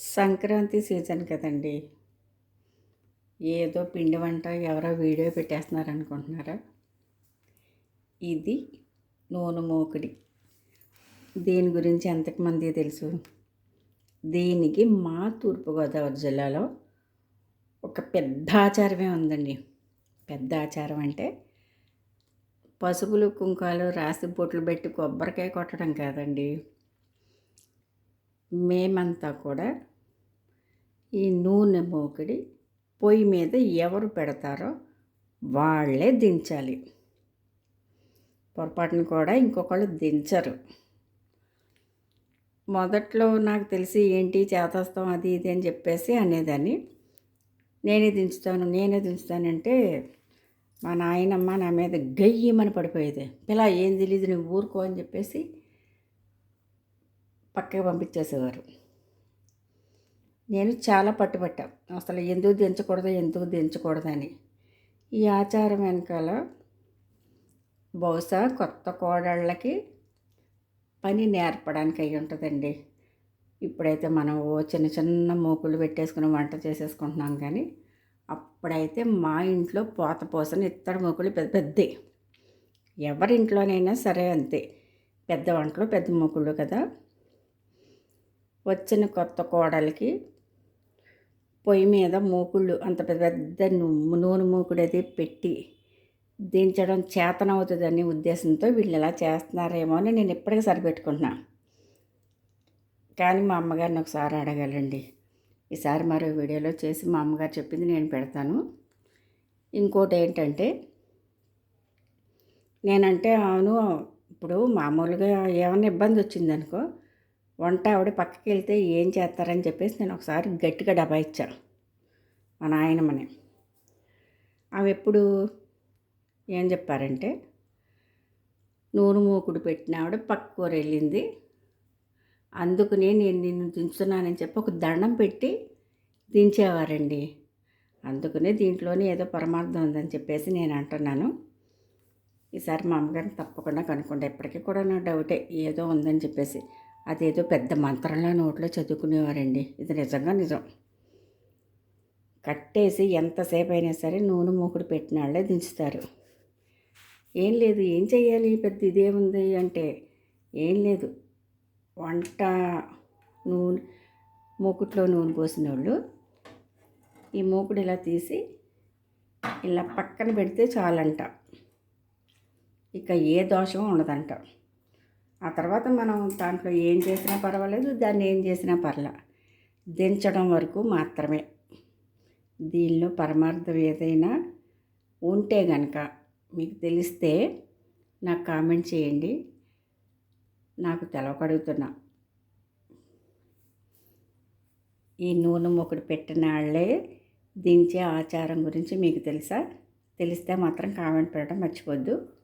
Sankranti season కదండి. ఏదో పిండి వంట ఎవరో వీడియో పెట్టేస్తున్నారు అనుకుంటున్నారా ఇది నూనె మోకడి. దీని గురించి ఎంతమంది తెలుసు? దీనికి మా తూర్పుగోదావరి జిల్లాలో ఒక పెద్ద ఆచారమే ఉందండి. పెద్ద ఆచారం అంటే పసుపులు కుంకాలు రాసి బొట్లు పెట్టి కొబ్బరికాయ కొట్టడం కాదండి. మేమంతా కూడా ఈ నూనె మోకిడి పొయ్యి మీద ఎవరు పెడతారో వాళ్ళే దించాలి. పొరపాటును కూడా ఇంకొకళ్ళు దించరు. మొదట్లో నాకు తెలిసి ఏంటి చేతస్తాం అది ఇది అని చెప్పేసి అనేదాన్ని. నేనే దించుతాను నేనే దించుతానంటే మా నాయనమ్మ నా మీద గయ్యమని పడిపోయేది. పిల్ల ఏం తెలియదు నువ్వు ఊరుకో అని చెప్పేసి పక్కకి పంపించేసేవారు. నేను చాలా పట్టుబట్టా. అసలు ఎందుకు దించకూడదు ఎందుకు దించకూడదని. ఈ ఆచారం వెనకాల బహుశా కొత్త కోడళ్ళకి పని నేర్పడానికి అయి ఉంటుందండి. ఇప్పుడైతే మనం ఓ చిన్న చిన్న మూకులు పెట్టేసుకుని వంట చేసేసుకుంటున్నాం కానీ అప్పుడైతే మా ఇంట్లో పోత పోసని ఇత్తడి మూకులు పెద్ద పెద్దవి ఎవరింట్లోనైనా సరే అంతే. పెద్ద వంటలు పెద్ద మూకులు కదా. వచ్చిన కొత్త కోడలికి పొయ్యి మీద మూకుళ్ళు అంత పెద్ద పెద్ద నూనె మూకుడు అది పెట్టి దించడం చేతనవుతుందని ఉద్దేశంతో వీళ్ళు ఎలా చేస్తున్నారేమో అని నేను ఇప్పటికీ సరిపెట్టుకుంటున్నా. కానీ మా అమ్మగారిని ఒకసారి అడగాలండి. ఈసారి మరో వీడియోలో చేసి మా అమ్మగారు చెప్పింది నేను పెడతాను. ఇంకోటి ఏంటంటే నేనంటే అవును ఇప్పుడు మామూలుగా ఏమైనా ఇబ్బంది వచ్చిందనుకో వంట ఆవిడ పక్కకి వెళ్తే ఏం చేస్తారని చెప్పేసి నేను ఒకసారి గట్టిగా డబ్బా ఇచ్చా మా నాయనమ్మని. అవి ఎప్పుడు ఏం చెప్పారంటే నూనె మూకుడు పెట్టిన ఆవిడ పక్కూర వెళ్ళింది. అందుకునే నేను నిన్ను దించుతున్నానని చెప్పి ఒక దండం పెట్టి దించేవారండి. అందుకనే దీంట్లోనే ఏదో పరమార్థం ఉందని చెప్పేసి నేను అంటున్నాను. ఈసారి మా అమ్మగారిని తప్పకుండా కనుక్కోండి. ఎప్పటికీ కూడా నా డౌటే ఏదో ఉందని చెప్పేసి. అదేదో పెద్ద మంత్రంలో నోట్లో చదువుకునేవారండి. ఇది నిజంగా నిజం. కట్టేసి ఎంతసేపు అయినా సరే నూనె మూకుడు పెట్టిన వాళ్ళే దించుతారు. ఏం లేదు ఏం చెయ్యాలి పెద్ద ఇదేముంది అంటే ఏం లేదు. వంట నూనె మూకుట్లో నూనె పోసిన వాళ్ళు ఈ మూకుడు ఇలా తీసి ఇలా పక్కన పెడితే చాలంట. ఇక ఏ దోషం ఉండదంట. ఆ తర్వాత మనం దాంట్లో ఏం చేసినా పర్వాలేదు దాన్ని ఏం చేసినా పర్లే. దించడం వరకు మాత్రమే. దీనిలో పరమార్థం ఏదైనా ఉంటే కనుక మీకు తెలిస్తే నాకు కామెంట్ చేయండి. నాకు తెలవకడుగుతున్నా ఈ నూనె మొక్కడు పెట్టిన వాళ్ళే దించే ఆచారం గురించి మీకు తెలుసా? తెలిస్తే మాత్రం కామెంట్ పెట్టడం మర్చిపోద్దు.